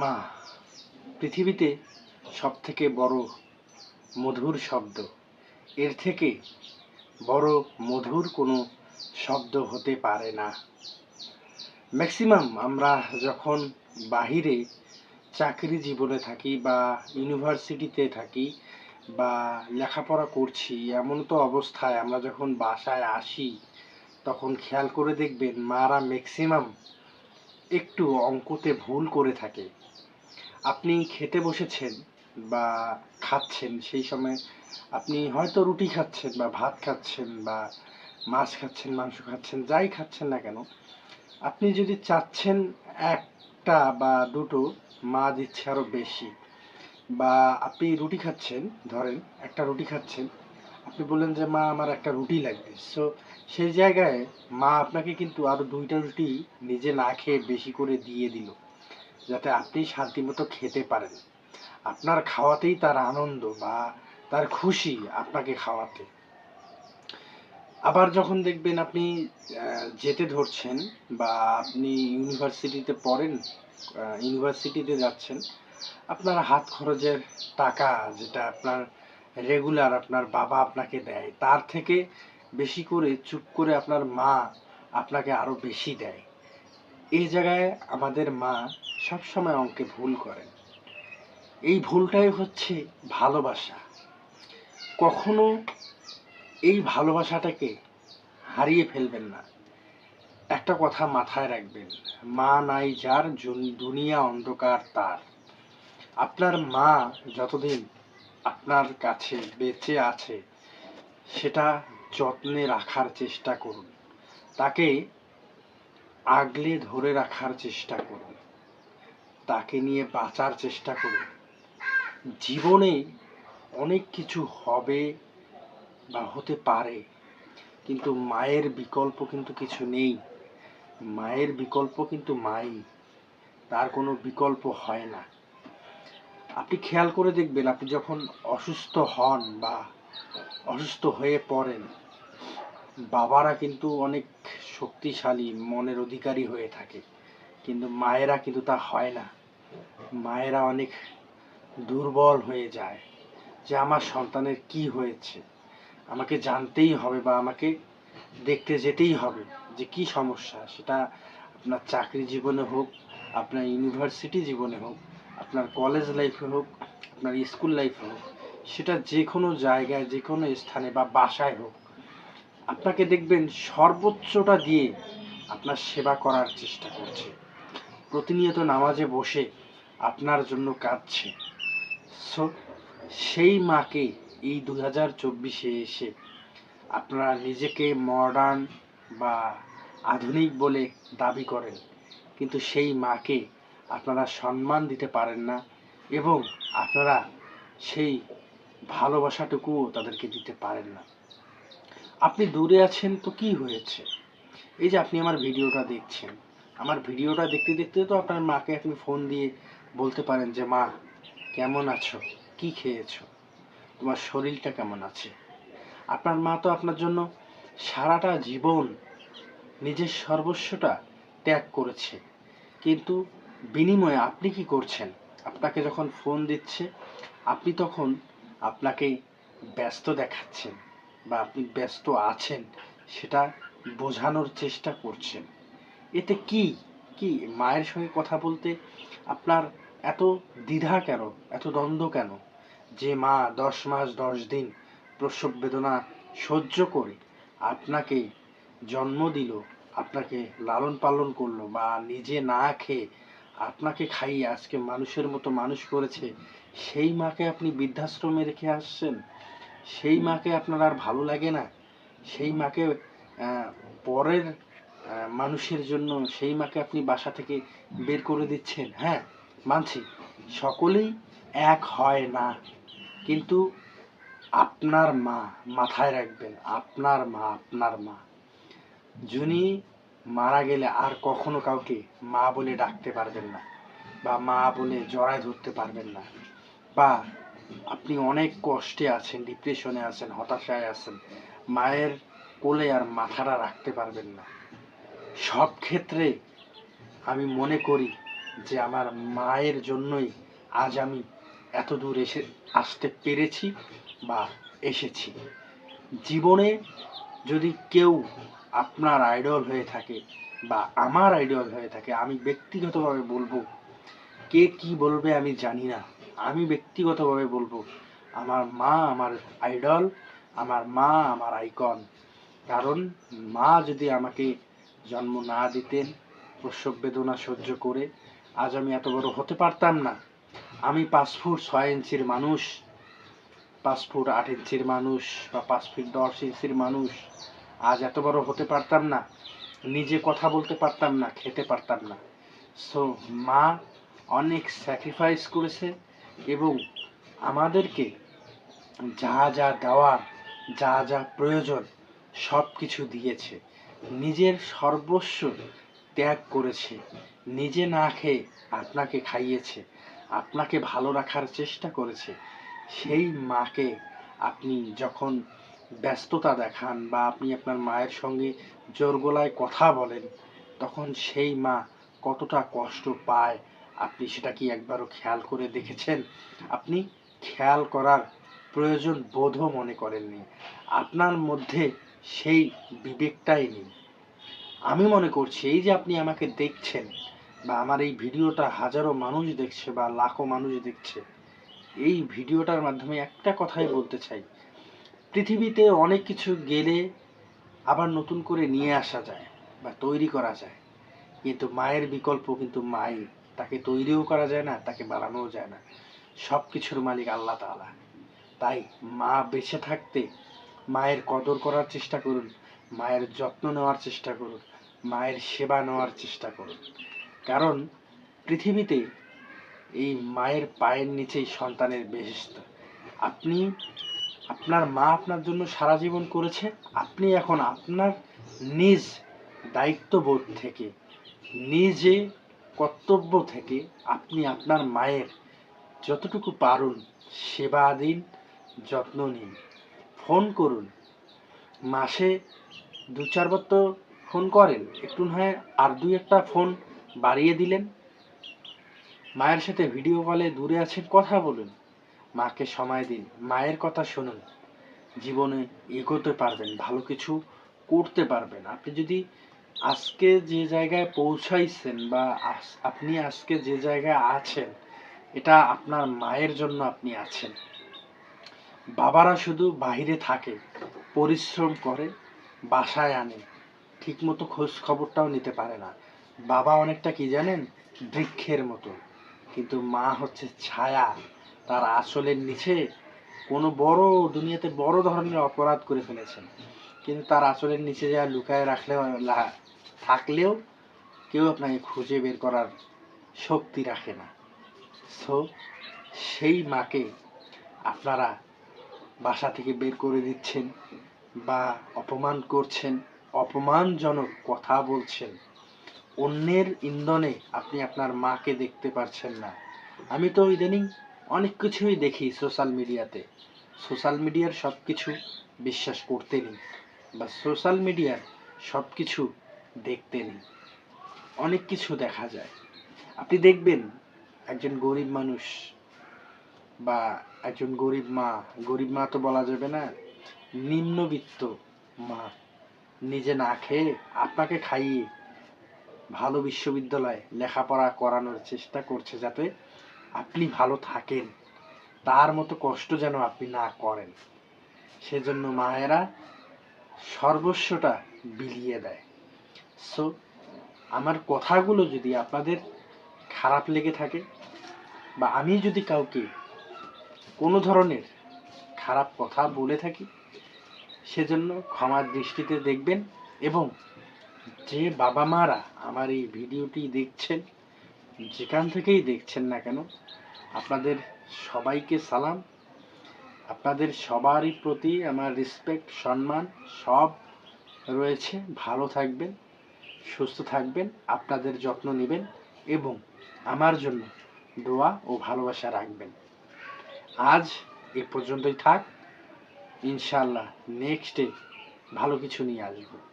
মা, পৃথিবীতে সব থেকে বড় মধুর শব্দ। এর থেকে বড় মধুর কোনো শব্দ হতে পারে না। ম্যাক্সিমাম আমরা যখন বাহিরে চাকরি জীবনে থাকি বা ইউনিভার্সিটিতে থাকি বা লেখাপড়া করছি, এমন তো অবস্থায় আমরা যখন বাসায় আসি, তখন খেয়াল করে দেখবেন মারা ম্যাক্সিমাম একটু অঙ্কতে ভুল করে থাকে। আপনি খেতে বসেছেন বা খাচ্ছেন, সেই সময় আপনি হয়তো রুটি খাচ্ছেন বা ভাত খাচ্ছেন বা মাছ খাচ্ছেন, মাংস খাচ্ছেন, যাই খাচ্ছেন না কেন, আপনি যদি চাচ্ছেন একটা বা দুটো মা দিচ্ছে আরও বেশি বা আপনি রুটি খাচ্ছেন, ধরেন একটা রুটি খাচ্ছেন, আপনি বললেন যে, মা, আমার একটা রুটি লাগবে। সো সেই জায়গায় মা আপনাকে কিন্তু আরও দুইটা রুটি নিজে না খেয়ে বেশি করে দিয়ে দিল। যাতে আপনি শান্তিমতো খেতে পারেন। আপনার খাওয়াতেই তার আনন্দ বা তার খুশি আপনাকে খাওয়াতে। আবার যখন দেখবেন আপনি যেতে ধরছেন বা আপনি ইউনিভার্সিটিতে পড়েন ইউনিভার্সিটিতে যাচ্ছেন, আপনার হাত খরচের টাকা যেটা আপনার রেগুলার আপনার বাবা আপনাকে দেয়, তার থেকে বেশি করে, চুপ করে আপনার মা আপনাকে আরও বেশি দেয়। এই জায়গায় আমাদের মা সবসময় অঙ্কে ভুল করেন। এই ভুলটাই হচ্ছে ভালোবাসা। কখনো এই ভালোবাসাটাকে হারিয়ে ফেলবেন না। একটা কথা মাথায় রাখবেন, মা নাই যার দুনিয়া অন্ধকার তার। আপনার মা যতদিন আপনার কাছে বেঁচে আছে, সেটা যত্নে রাখার চেষ্টা করুন। তাকে আগলে ধরে রাখার চেষ্টা করুন। তাকে নিয়ে বাঁচার চেষ্টা করুন। জীবনে অনেক কিছু হবে বা হতে পারে, কিন্তু মায়ের বিকল্প কিন্তু কিছু নেই। মায়ের বিকল্প কিন্তু মাই, তার কোনো বিকল্প হয় না। আপনি খেয়াল করে দেখবেন, আপনি যখন অসুস্থ হন বা অসুস্থ হয়ে পড়েন, বাবারা কিন্তু অনেক শক্তিশালী, মনের অধিকারী হয়ে থাকে। কিন্তু মায়েরা কিন্তু তা হয় না। মায়েরা অনেক দুর্বল হয়ে যায় যে, আমার সন্তানের কি হয়েছে? আমাকে জানতেই হবে বা আমাকে দেখতে যেতেই হবে যে, কি সমস্যা? সেটা আপনার চাকরি জীবনে হোক, আপনার ইউনিভার্সিটি জীবনে হোক, আপনার কলেজ লাইফে হোক, আপনার স্কুল লাইফে হোক, সেটা যে কোনো জায়গায়, যে কোনো স্থানে বা বাসায় হোক আপনাকে দেখবেন সর্বোচ্চটা দিয়ে আপনার সেবা করার চেষ্টা করছে। প্রতিনিয়ত নামাজে বসে আপনার জন্য কাঁদছে। সো সেই মাকে এই দু হাজার চব্বিশে এসে আপনারা নিজেকে মডার্ন বা আধুনিক বলে দাবি করেন। কিন্তু সেই মাকে আপনারা সম্মান দিতে পারেন না এবং আপনারা সেই ভালোবাসাটুকুও তাদেরকে দিতে পারেন না। আপনি দূরে আছেন তো কি হয়েছে? এই যে আপনি আমার ভিডিওটা দেখছেন। আমার ভিডিওটা দেখতে দেখতে তো আপনার মাকে আপনি ফোন দিয়ে বলতে পারেন যে, মা, কেমন আছো? কি খেয়েছো? তোমার শরীরটা কেমন আছে? আপনার মা তো আপনার জন্য সারাটা জীবন নিজের সর্বস্বটা ত্যাগ করেছে। কিন্তু বিনিময়ে আপনি কি করছেন? আপনাকে যখন ফোন দিচ্ছে, আপনি তখন আপনাকে ব্যস্ত দেখাচ্ছেন। বা আপনি ব্যস্ত আছেন, সেটা বোঝানোর চেষ্টা করছেন। এতে কি? কি? মায়ের সঙ্গে কথা বলতে আপনার এত দ্বিধা কেন? এত দ্বন্দ্ব কেন? যে মা দশ মাস, দশ দিন প্রসব বেদনা সহ্য করে আপনাকে জন্ম দিল, আপনাকে লালন পালন করল বা নিজে না খেয়ে আপনাকে খাইয়ে আজকে মানুষের মতো মানুষ করেছে, সেই মাকে আপনি বৃদ্ধাশ্রমে রেখে আসছেন? সেই মাকে আপনার আর ভালো লাগে না? সেই মাকে পরের মানুষের জন্য সেই মাকে আপনি বাসা থেকে বের করে দিচ্ছেন হ্যাঁ? মানছি। সকলেই এক হয় না। কিন্তু আপনার মা মাথায় রাখবেন, আপনার মা আপনার মা। যিনি মারা গেলে আর কখনো কাউকে মা বলে ডাকতে পারবেন না বা মা বলে জড়ায় ধরতে পারবেন না। বা আপনি অনেক কষ্টে আছেন ডিপ্রেশনে আছেন, হতাশায় আছেন। মায়ের কোলে আর মাথাটা রাখতে পারবেন না। সব ক্ষেত্রে আমি মনে করি যে আমার মায়ের জন্যই আজ আমি এত দূর এসে, আসতে পেরেছি বা এসেছি। জীবনে যদি কেউ আপনার আইডল হয়ে থাকে বা আমার আইডল হয়ে থাকে, আমি ব্যক্তিগতভাবে বলব, কে কি বলবে আমি জানি না। আমি ব্যক্তিগতভাবে বলব, আমার মা আমার আইডল আমার মা আমার আইকন কারণ মা যদি আমাকে জন্ম না দিতেন, প্রসব বেদনা সহ্য করে, আজ আমি এত বড় হতে পারতাম না। আমি পাঁচ ফুট ছয় ইঞ্চির মানুষ, পাঁচ ফুট আট ইঞ্চির মানুষ বা পাঁচ ফিট দশ ইঞ্চির মানুষ, আজ এত বড় হতে পারতাম না। নিজে কথা বলতে পারতাম না, খেতে পারতাম না। সো মা অনেক স্যাক্রিফাইস করেছে। এবং আমাদেরকে যা যা দেওয়ার, যা যা প্রয়োজন সব কিছু দিয়েছে। নিজের সর্বস্ব ত্যাগ করেছে। নিজে না খেয়ে আপনাকে খাইয়েছে। আপনাকে ভালো রাখার চেষ্টা করেছে। সেই মাকে আপনি যখন ব্যস্ততা দেখান বা আপনি আপনার মায়ের সঙ্গে জোর গলায় কথা বলেন, তখন সেই মা কতটা কষ্ট পায় আপনি সেটা কি একবারও খেয়াল করে দেখেছেন? আপনি খেয়াল করার প্রয়োজন বোধও মনে করেননি। আপনার মধ্যে সেই বিবেকটাই নেই। আমি মনে করছি এই যে আপনি আমাকে দেখছেন বা আমার এই ভিডিওটা হাজারো মানুষ দেখছে বা লাখো মানুষ দেখছে, এই ভিডিওটার মাধ্যমে একটা কথাই বলতে চাই। পৃথিবীতে অনেক কিছু গেলে আবার নতুন করে নিয়ে আসা যায় বা তৈরি করা যায়। কিন্তু মায়ের বিকল্প কিন্তু মাই তাকে তৈরিও করা যায় না, তাকে বাড়ানোও যায় না। সব কিছুর মালিক আল্লাহ তাআলা। তাই মা বেঁচে থাকতে মায়ের কদর করার চেষ্টা করুন, মায়ের যত্ন নেওয়ার চেষ্টা করুন, মায়ের সেবা নেওয়ার চেষ্টা করুন। কারণ পৃথিবীতে এই মায়ের পায়ের নিচেই সন্তানের বেহেস্ত আপনি, আপনার মা আপনার জন্য সারা জীবন করেছে, আপনি এখন আপনার নিজ দায়িত্ববোধ থেকে নিজে কর্তব্য থেকে আপনি আপনার মায়ের যতটুকু পারুন সেবা দিন, যত্ন নিন। ফোন করুন। মাসে দু চারবার তো ফোন করেন। একটু না হয় আর দুই একটা ফোন বাড়িয়ে দিলেন। মায়ের সাথে ভিডিও কলে দূরে আছেন, কথা বলুন। মাকে সময় দিন। মায়ের কথা শুনুন। জীবনে এগোতে পারবেন, ভালো কিছু করতে পারবেন। আপনি যদি আজকে যে জায়গায় পৌঁছাইছেন বা আপনি আজকে যে জায়গায় আছেন, এটা আপনার মায়ের জন্য আপনি আছেন। বাবারা শুধু বাইরে থাকে, পরিশ্রম করে, বাসায় আনে, ঠিকমতো খোঁজ খবরটাও নিতে পারে না। বাবা অনেকটা কি জানেন? বৃক্ষের মতো। কিন্তু মা হচ্ছে ছায়া, তার আসলের নিচে কোনো বড় দুনিয়াতে বড় ধরনের অপরাধ করে ফেলেছেন। কিন্তু তার আসলের নিচে যা লুকায় রাখলে থাকলেও কেউ আপনাকে খুঁজে বের করার শক্তি রাখে না। সো সেই মাকে আপনারা বাসা থেকে বের করে দিচ্ছেন বা অপমান করছেন, অপমানজনক কথা বলছেন। অন্যের ইন্ধনে আপনি আপনার মাকে দেখতে পারছেন না। আমি তো ইদানিং অনেক কিছুই দেখি সোশ্যাল মিডিয়াতে। সোশ্যাল মিডিয়ার সব কিছু বিশ্বাস করতে নেই বা সোশ্যাল মিডিয়ার সব কিছু দেখতে নেই। অনেক কিছু দেখা যায়। আপনি দেখবেন একজন গরিব মানুষ বা একজন গরিব মা গরিব মা তো বলা যাবে না, নিম্নবিত্ত মা নিজে না খেয়ে আপনাকে খাইয়ে ভালো বিশ্ববিদ্যালয়ে লেখাপড়া করানোর চেষ্টা করছে যাতে আপনি ভালো থাকেন। তার মতো কষ্ট যেন আপনি না করেন। সেজন্য মায়েরা সর্বস্বটা বিলিয়ে দেয়। সো আমার কথাগুলো যদি আপনাদের খারাপ লেগে থাকে বা আমি যদি কাউকে কোনো ধরনের খারাপ কথা বলে থাকি, সেজন্য ক্ষমার দৃষ্টিতে দেখবেন এবং যে বাবা মারা আমার এই ভিডিওটি দেখছেন, যেখান থেকেই দেখছেন না কেন, আপনাদের সবাইকে সালাম। আপনাদের সবারই প্রতি আমার রেসপেক্ট সম্মান সব রয়েছে। ভালো থাকবেন। সুস্থ থাকবেন, আপনাদের যত্ন নেবেন এবং আমার জন্য দোয়া ও ভালোবাসা রাখবেন। আজ এ পর্যন্তই থাক। ইনশাল্লাহ নেক্সটে ভালো কিছু নিয়ে আসব।